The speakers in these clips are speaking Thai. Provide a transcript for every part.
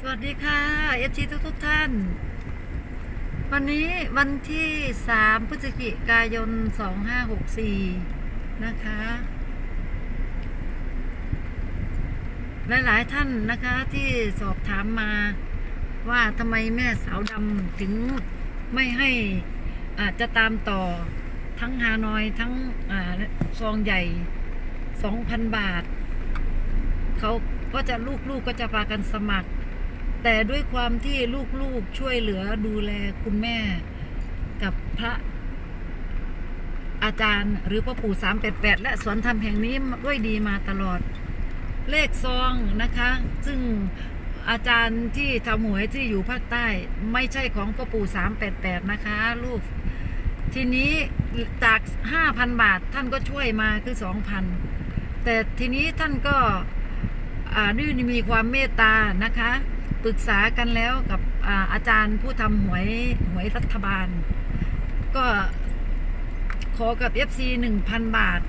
สวัสดีค่ะเอฟซีทุกทุกท่าน วันนี้วันที่3พฤศจิกายน2564นะคะ หลาย ๆ ท่านนะคะที่สอบถามมาว่าทำไมแม่สาวดำถึงไม่ให้อาจจะตามต่อทั้งฮานอยทั้งอาซองใหญ่2,000บาท เขาก็จะลูกๆก็จะพากันสมัคร แต่ด้วยความที่ลูกๆช่วยเหลือดูแลคุณแม่กับพระอาจารย์หรือพ่อปู่สามแปดแปดและสวนธรรมแห่งนี้ด้วยดีมาตลอด เลขซองนะคะ ซึ่งอาจารย์ที่ทำหวยที่อยู่ภาคใต้ ไม่ใช่ของพ่อปู่สามแปดแปดนะคะ ลูก ทีนี้จากห้าพันบาทท่านก็ช่วยมาคือสองพันแต่ทีนี้ท่านก็อ่านี่มีความเมตตานะคะ ปรึกษากันแล้วกับอาอาจารย์ผู้ทำหวยหวยรัฐบาล ก็ขอกับ FC 1,000 บาท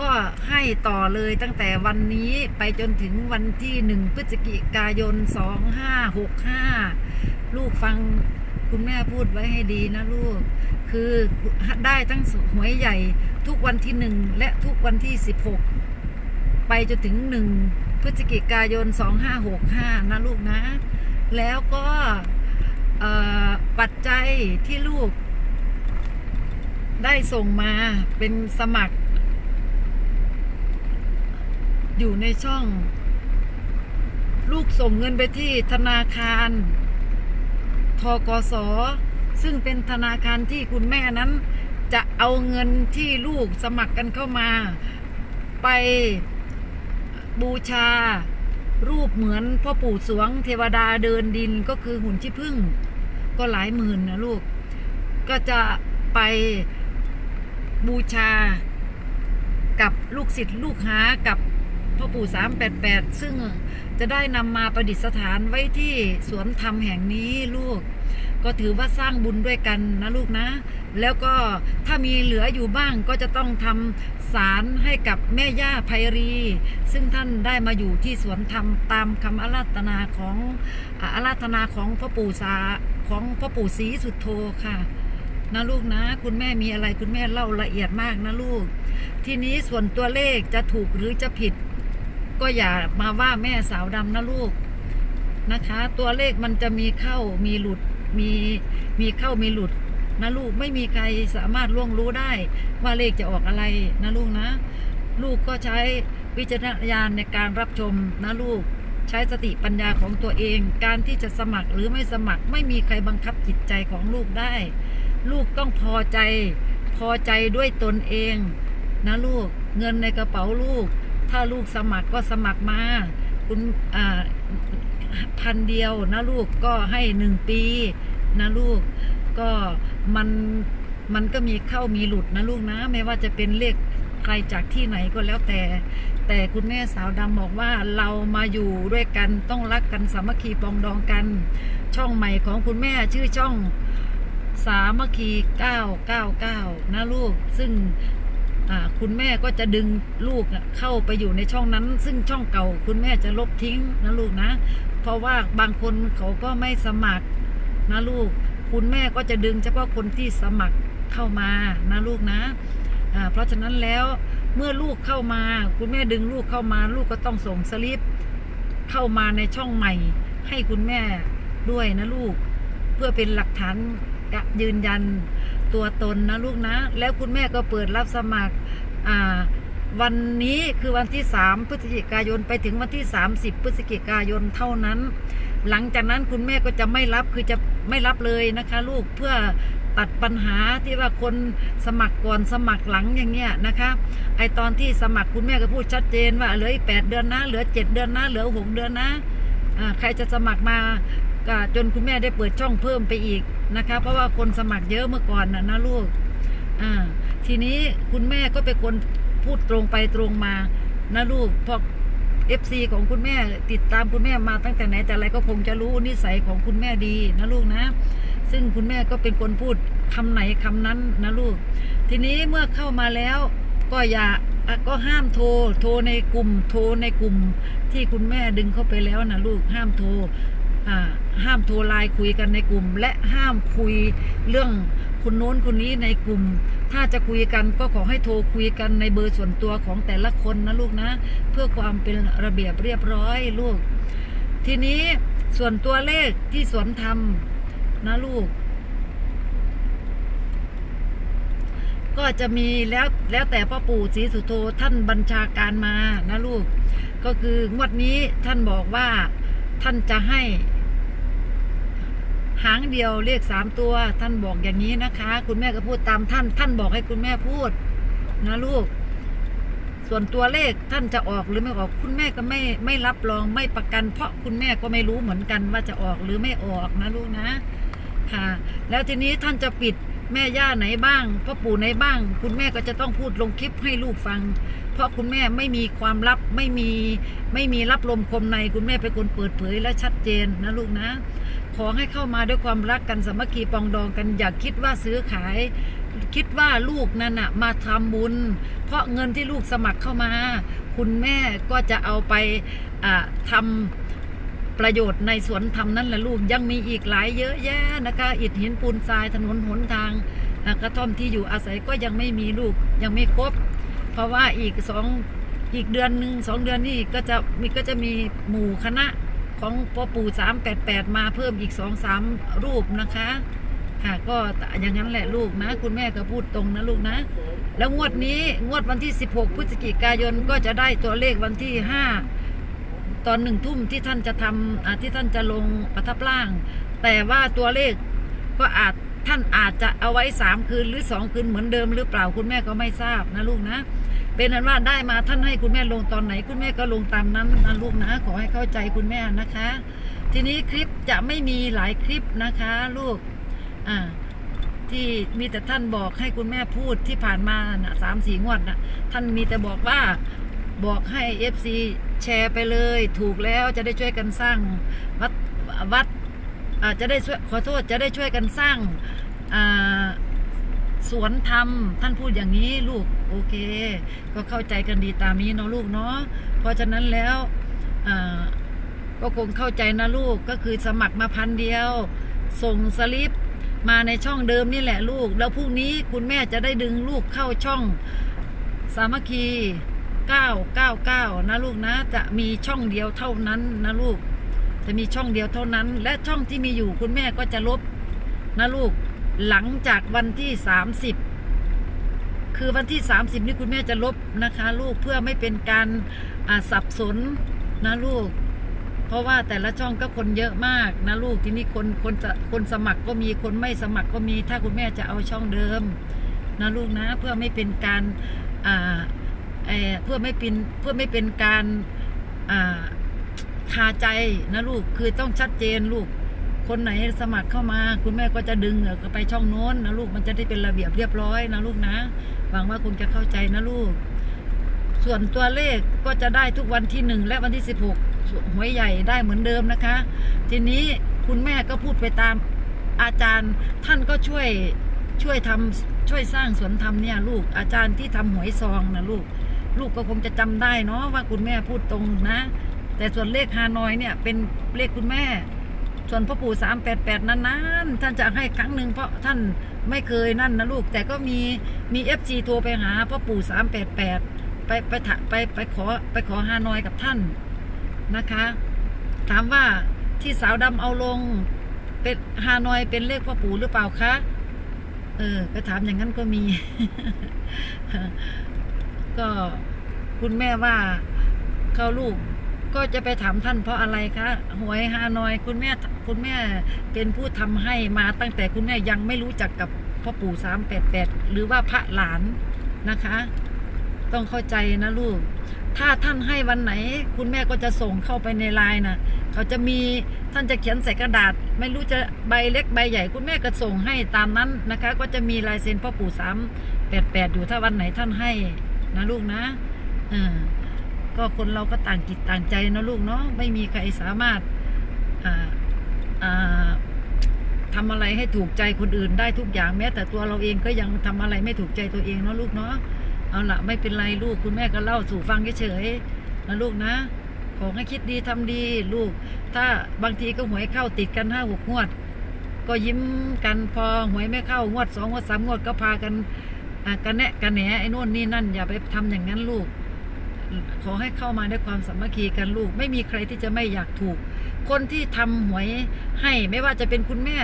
ก็ให้ต่อเลยตั้งแต่วันนี้ไปจนถึงวันที่ 1 พฤศจิกายน 2565 ลูกฟังคุณแม่พูดไว้ให้ดีนะลูก คือได้ทั้งหวยใหญ่ทุกวันที่ 1 และทุกวันที่ 16 ไปจนถึง 1 พฤศจิกายน 2565 นะลูกนะ แล้วก็ปัจจัยที่ลูก ได้ส่งมาเป็นสมัคร อยู่ในช่อง ลูกส่งเงินไปที่ธนาคารทกสซึ่งเป็นธนาคารที่คุณแม่นั้น จะเอาเงินที่ลูกสมัครกันเข้ามา ไป บูชา รูปเหมือนพ่อปู่สวงเทวดาเดินดินก็คือหุ่นขี้ผึ้งก็หลายหมื่นนะลูก ก็จะไปบูชา กับลูกศิษย์ลูกหากับพ่อปู่สามแปดแปดซึ่งจะได้นำมาประดิษฐานไว้ที่สวนธรรมแห่งนี้ลูก ก็ถือว่าสร้างบุญด้วยกันนะลูกนะ แล้วก็ถ้ามีเหลืออยู่บ้างก็จะต้องทำสารให้กับแม่ย่าไพรี ซึ่งท่านได้มาอยู่ที่สวนธรรมตามคำอาราธนาของอาอาราธนาของพ่อปู่สาของพ่อปู่ศรีสุดโทค่ะนะลูกนะ คุณแม่มีอะไรคุณแม่เล่าละเอียดมากนะลูก ทีนี้ส่วนตัวเลขจะถูกหรือจะผิด ก็อย่ามาว่าแม่สาวดำนะลูกนะคะ ตัวเลขมันจะมีเข้ามีหลุด มีมีเข้ามีหลุดนะลูกไม่มีใครสามารถล่วงรู้ได้ ว่าเลขจะออกอะไรนะลูกนะ ลูกก็ใช้วิจารณญาณในการรับชมนะลูกใช้สติปัญญาของตัวเอง การที่จะสมัครหรือไม่สมัครไม่มีใครบังคับจิตใจของลูกได้ ลูกต้องพอใจ พอใจด้วยตนเองนะลูกเงินในกระเป๋าลูก ถ้าลูกสมัครก็สมัครมา คุณอ่า พันเดียวนะลูกก็ให้หนึ่งปีนะลูกก็มันมันก็มีเข้ามีหลุดนะลูกนะไม่ว่าจะเป็นเลขใครจากที่ไหนก็แล้วแต่ แต่คุณแม่สาวดำบอกว่าเรามาอยู่ด้วยกันต้องรักกันสามัคคีปองดองกัน ช่องใหม่ของคุณแม่ชื่อช่องสามัคคี 999 นะลูก ซึ่งคุณแม่ก็จะดึงลูกเข้าไปอยู่ในช่องนั้น ซึ่งช่องเก่า คุณแม่จะลบทิ้งนะลูกนะ เพราะว่าบางคนเขาก็ไม่สมัครนะลูก คุณแม่ก็จะดึงเฉพาะคนที่สมัครเข้ามานะลูกนะอ่าเพราะฉะนั้นแล้วเมื่อลูกเข้ามา คุณแม่ดึงลูกเข้ามา ลูกก็ต้องส่งสลิปเข้ามาในช่องใหม่ ให้คุณแม่ด้วยนะลูก เพื่อเป็นหลักฐานยืนยันตัวตนนะลูกนะ แล้วคุณแม่ก็เปิดรับสมัครอ่า วันนี้คือวันที่ 3 พฤศจิกายนไปถึงวันที่ 30 พฤศจิกายนเท่านั้น หลังจากนั้นคุณแม่ก็จะไม่รับคือจะไม่รับเลยนะคะ ลูกเพื่อตัดปัญหาที่ว่าคนสมัครก่อนสมัครหลังอย่างเงี้ยนะคะไอตอนที่สมัครคุณแม่ก็พูดชัดเจนว่าเหลืออีกแปดเดือนนะเหลือเจ็ดเดือนนะเหลือหกเดือนนะใครจะสมัครมาก็จนคุณแม่ได้เปิดช่องเพิ่มไปอีกนะคะ เพราะว่าคนสมัครเยอะเมื่อก่อนนะนะลูกอ่าทีนี้คุณแม่ก็เป็นคน พูดตรงไปตรงมานะลูกเพราะ FC ของคุณแม่ติดตามคุณแม่มาตั้งแต่ไหนแต่ไรก็คงจะรู้นิสัยของคุณแม่ดีนะลูกนะ ซึ่งคุณแม่ก็เป็นคนพูดคำไหนคำนั้นนะลูก ทีนี้เมื่อเข้ามาแล้วก็อย่าก็ห้ามโทรโทรในกลุ่มโทรในกลุ่ม ที่คุณแม่ดึงเข้าไปแล้วนะลูกห้ามโทรห้ามโทรไลน์คุยกันในกลุ่ม และห้ามคุยเรื่อง คนโน้นคนนี้ในกลุ่ม ถ้าจะคุยกันก็ขอให้โทรคุยกันในเบอร์ส่วนตัวของแต่ละคนนะลูกนะ เพื่อความเป็นระเบียบเรียบร้อยลูก ทีนี้ส่วนตัวเลขที่สวนทำนะลูก ก็จะมีแล้วแล้วแต่พ่อปู่ศรีสุโธท่านบัญชาการมานะลูก ก็คืองวดนี้ท่านบอกว่าท่านจะให้ หางเดียวเลขสามตัว ท่านบอกอย่างนี้นะคะ คุณแม่ก็พูดตามท่าน ท่านบอกให้คุณแม่พูด นะลูก ส่วนตัวเลขท่านจะออกหรือไม่ออกคุณแม่ก็ไม่ไม่รับรองไม่ประกัน เพราะคุณแม่ก็ไม่รู้เหมือนกันว่าจะออกหรือไม่ออกนะลูกนะ ค่ะ แล้วทีนี้ท่านจะปิดแม่ย่าไหนบ้างพ่อปู่ไหนบ้าง คุณแม่ก็จะต้องพูดลงคลิปให้ลูกฟัง เพราะคุณแม่ไม่มีความลับไม่มีไม่มีรับลมคมในคุณแม่เป็นคนเปิดเผยและชัดเจนนะลูกนะ ขอให้เข้ามาด้วยความรักกันสามัคคีปองดองกันอย่าคิดว่าซื้อขาย คิดว่าลูกนั่นน่ะมาทำบุญ เพราะเงินที่ลูกสมัครเข้ามา คุณแม่ก็จะเอาไปอ่าทำประโยชน์ในสวนธรรมนั่นแหละลูกยังมีอีกหลายเยอะแยะนะคะอิฐหินปูนทรายถนนหนทางกระท่อมที่อยู่อาศัยก็ยังไม่มีลูกยังไม่ครบ เพราะว่าอีกสองอีกเดือนหนึ่งสองเดือนนี่ก็จะมีก็จะมีหมู่คณะ ของพ่อปู่สามแปดแปดมาเพิ่มอีกสองสามรูปนะคะ ค่ะก็อย่างนั้นแหละลูกนะ คุณแม่ก็พูดตรงนะลูกนะ แล้วงวดนี้งวดวันที่ 16 พฤศจิกายนก็จะได้ตัวเลขวันที่ 5 ตอนหนึ่งทุ่มที่ท่านจะทำอ่าที่ท่านจะลงประทับร่าง แต่ว่าตัวเลขก็อาจท่านอาจจะเอาไว้ 3 คืนหรือ 2 คืนเหมือนเดิมหรือเปล่าคุณแม่ก็ไม่ทราบนะลูกนะ เป็นนั้นว่าได้มาท่านให้คุณแม่ลงตอนไหน คุณแม่ก็ลงตามนั้นนะลูกนะขอให้เข้าใจคุณแม่นะคะ ทีนี้คลิปจะไม่มีหลายคลิปนะคะ ลูกอ่าที่มีแต่ท่านบอกให้คุณแม่พูดที่ผ่านมาสามสี่งวดนะท่านมีแต่บอกว่าบอกให้เอฟซีแชร์ไปเลย ถูกแล้วจะได้ช่วยกันสร้างวัดวัดอาจจะได้ช่วยขอโทษจะได้ช่วยกันสร้างสวนธรรมท่านพูดอย่างนี้ลูก โอเค ก็เข้าใจกันดีตามนี้เนาะลูกเนาะเพราะฉะนั้นแล้วก็คงเข้าใจนะลูกก็คือสมัครมาพันเดียว ส่งสลิปมาในช่องเดิมนี่แหละลูก แล้วพรุ่งนี้คุณแม่จะได้ดึงลูกเข้าช่องสามัคคี 999 นะลูกนะ จะมีช่องเดียวเท่านั้นนะลูก จะมีช่องเดียวเท่านั้น และช่องที่มีอยู่คุณแม่ก็จะลบนะลูก หลังจากวันที่ 30 คือวันที่ 30 นี่คุณแม่จะลบนะคะ ลูกเพื่อไม่เป็นการสับสนนะลูก เพราะว่าแต่ละช่องก็คนเยอะมากนะลูกที่นี้คนคนจะคนสมัครก็มีคนไม่สมัครก็มี ถ้าคุณแม่จะเอาช่องเดิมนะลูกนะเพื่อไม่เป็นการอ่าเออเพื่อไม่เป็นเพื่อไม่เป็นการอ่าคาใจนะลูกคือต้องชัดเจนลูกคนไหนสมัครเข้ามา คุณแม่ก็จะดึงเออไปช่องโน้นนะลูกมันจะได้เป็นระเบียบเรียบร้อยนะลูกนะ หวังว่าคุณจะเข้าใจนะลูก ส่วนตัวเลขก็จะได้ทุกวันที่หนึ่งและวันที่สิบหกหวยใหญ่ได้เหมือนเดิมนะคะ ทีนี้คุณแม่ก็พูดไปตามอาจารย์ท่านก็ช่วยช่วยทำช่วยสร้างสวนธรรมเนี่ยลูกอาจารย์ที่ทำหวยซองนะลูก ลูกก็คงจะจำได้เนาะว่าคุณแม่พูดตรงนะ แต่ส่วนเลขฮานอยเนี่ยเป็นเลขคุณแม่ ส่วนพ่อปู่สามแปดแปดนั้นๆท่านจะให้ครั้งหนึ่งเพราะท่านไม่เคยนั่นนะลูก แต่ก็มีมีเอฟซีโทรไปหาพ่อปู่สามแปดแปดไปไปถไปไปขอไปขอฮานอยกับท่านนะคะ ถามว่าที่สาวดำเอาลงเป็นฮานอยเป็นเลขพ่อปู่หรือเปล่าคะเออไปถามอย่างนั้นก็มี ก็คุณแม่ว่าเขาลูก ก็จะไปถามท่านเพราะอะไรคะหวยฮานอยคุณแม่คุณแม่เป็นผู้ทำให้มาตั้งแต่คุณแม่ยังไม่รู้จักกับพ่อปู่สามแปดแปดหรือว่าพระหลานนะคะ ต้องเข้าใจนะลูก ถ้าท่านให้วันไหน คุณแม่ก็จะส่งเข้าไปในไลน์นะเขาจะมีท่านจะเขียนใส่กระดาษ ไม่รู้จะใบเล็กใบใหญ่ คุณแม่ก็ส่งให้ตามนั้นนะคะ ก็จะมีลายเซ็นพ่อปู่สามแปดแปดอยู่ถ้าวันไหนท่านให้นะลูกนะเออ ก็คนเราก็ต่างจิตต่างใจนะลูกเนาะไม่มีใครสามารถอ่าอ่าทำอะไรให้ถูกใจคนอื่นได้ทุกอย่างแม้ แต่ตัวเราเองก็ยังทำอะไรไม่ถูกใจตัวเองเนาะลูกเนาะเอาละไม่เป็นไรลูกคุณแม่ก็เล่าสู่ฟังเฉยๆนะลูกนะขอให้คิดดีทำดีลูก ถ้าบางทีก็หวยเข้าติดกันห้าหกงวด ก็ยิ้มกันพอหวยไม่เข้างวดสองงวดสามงวดก็พากันกันแนะกันแหนไอ้นู่นนี่นั่นอย่าไปทำอย่างนั้นลูก ขอให้เข้ามาด้วยความสามัคคีกันลูก ไม่มีใครที่จะไม่อยากถูก คนที่ทำหวยให้ไม่ว่าจะเป็นคุณแม่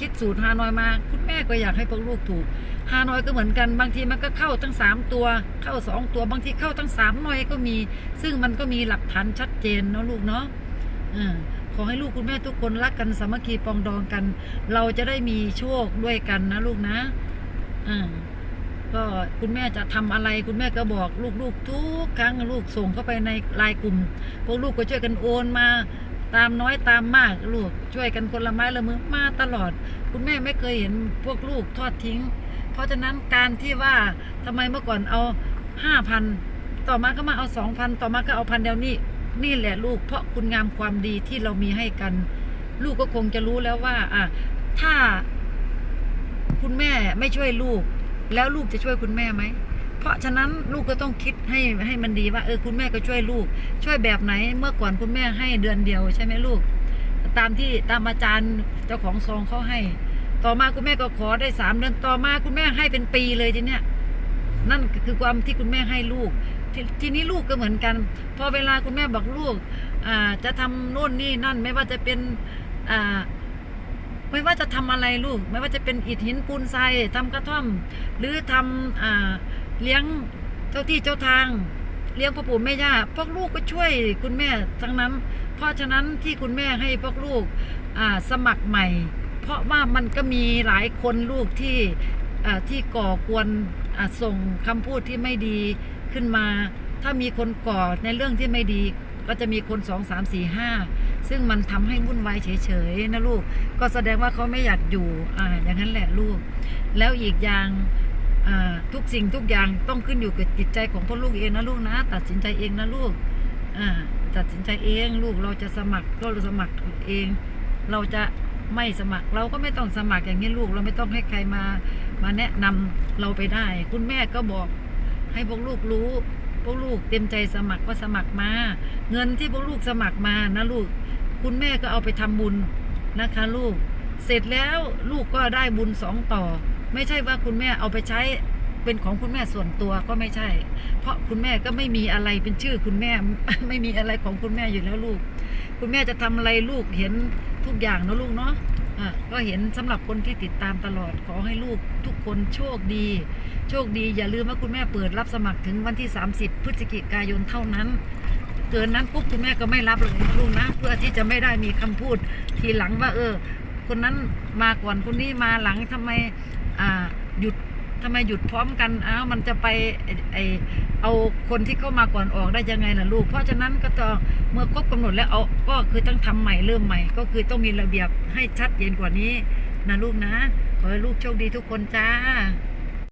คิดสูตรฮานอยมา คุณแม่ก็อยากให้พวกลูกถูกฮานอยก็เหมือนกันบางทีมันก็เข้าทั้งสามตัว เข้าสองตัวบางทีเข้าทั้งสามหน่อยก็มี ซึ่งมันก็มีหลักฐานชัดเจนเนาะลูกเนาะอ่าขอให้ลูกคุณแม่ทุกคนรักกันสามัคคีปองดองกัน เราจะได้มีโชคด้วยกันนะลูกนะอ่า ก็คุณแม่จะทำอะไรคุณแม่ก็บอกลูกๆทุกครั้งลูกส่งเข้าไปในไลน์กลุ่มพวกลูกก็ช่วยกันโอนมาตามน้อยตามมากลูกช่วยกันคนละไม้ละมือมาตลอด คุณแม่ไม่เคยเห็นพวกลูกทอดทิ้ง เพราะฉะนั้นการที่ว่าทำไมเมื่อก่อนเอาห้าพันต่อมาก็มาเอาสองพันต่อมาก็เอาพันเดียวนี่นี่แหละลูกเพราะคุณงามความดีที่เรามีให้กัน ลูกก็คงจะรู้แล้วว่าอะถ้าคุณแม่ไม่ช่วยลูก แล้วลูกจะช่วยคุณแม่ไหม เพราะฉะนั้นลูกก็ต้องคิดให้ให้มันดีว่าเออคุณแม่ก็ช่วยลูก ช่วยแบบไหนเมื่อก่อนคุณแม่ให้เดือนเดียวใช่ไหมลูก ตามที่ตามอาจารย์เจ้าของซองเขาให้ ต่อมาคุณแม่ก็ขอได้สามเดือนต่อมาคุณแม่ให้เป็นปีเลยทีเนี้ยนั่นคือความที่คุณแม่ให้ลูกททีนี้ลูกก็เหมือนกัน พอเวลาคุณแม่บอกลูกอ่าจะทำโน่นนี่นั่นไม่ว่าจะเป็นอ่า ไม่ว่าจะทำอะไรลูก ไม่ว่าจะเป็นอิฐหินปูนทรายทำกระท่อม หรือทำอ่าเลี้ยงเจ้าที่เจ้าทาง เลี้ยงพ่อปู่แม่ย่าพวกลูกก็ช่วยคุณแม่ทั้งนั้น เพราะฉะนั้นที่คุณแม่ให้พวกลูกอ่าสมัครใหม่ เพราะว่ามันก็มีหลายคนลูกที่อ่าที่ก่อกวนอ่าส่งคำพูดที่ไม่ดีขึ้นมา ถ้ามีคนก่อในเรื่องที่ไม่ดี ก็จะมีคนสองสามสี่ห้า ซึ่งมันทำให้วุ่นวายเฉยๆนะลูก ก็แสดงว่าเขาไม่อยากอยู่อ่าอย่างนั้นแหละลูก แล้วอีกอย่างอ่าทุกสิ่งทุกอย่างต้องขึ้นอยู่กับจิตใจของพ่อลูกเองนะลูกนะ ตัดสินใจเองนะลูกอ่าตัดสินใจเองลูกเราจะสมัครก็สมัครเอง เราจะไม่สมัครเราก็ไม่ต้องสมัครอย่างนี้ลูก เราไม่ต้องให้ใครมามาแนะนำเราไปได้ คุณแม่ก็บอกให้พวกลูกรู้ พวกลูกเต็มใจสมัครก็สมัครมา เงินที่พวกลูกสมัครมานะลูก คุณแม่ก็เอาไปทำบุญนะคะลูก เสร็จแล้วลูกก็ได้บุญสองต่อ ไม่ใช่ว่าคุณแม่เอาไปใช้เป็นของคุณแม่ส่วนตัวก็ไม่ใช่ เพราะคุณแม่ก็ไม่มีอะไรเป็นชื่อคุณแม่ไม่มีอะไรของคุณแม่อยู่แล้วลูก คุณแม่จะทำอะไรลูกเห็นทุกอย่างนะลูกเนาะ ก็เห็นสำหรับคนที่ติดตามตลอดขอให้ลูกทุกคนโชคดี โชคดีอย่าลืมว่าคุณแม่เปิดรับสมัครถึงวันที่ 30 พฤศจิกายนเท่านั้น เกินนั้นปุ๊บคุณแม่ก็ไม่รับเลยลูกนะ เพื่อที่จะไม่ได้มีคำพูดทีหลังว่า เออ คนนั้นมาก่อนคนนี้มาหลังทำไมอ่าหยุด ทำไมหยุดพร้อมกันอ้าวมันจะไปไอเอาคนที่เข้ามาก่อนออกได้ยังไงล่ะลูก เพราะฉะนั้นก็ต้องเมื่อครบกำหนดแล้วเอาก็คือต้องทำใหม่เริ่มใหม่ ก็คือต้องมีระเบียบให้ชัดเจนกว่านี้นะลูกนะขอให้ลูกโชคดีทุกคนจ้า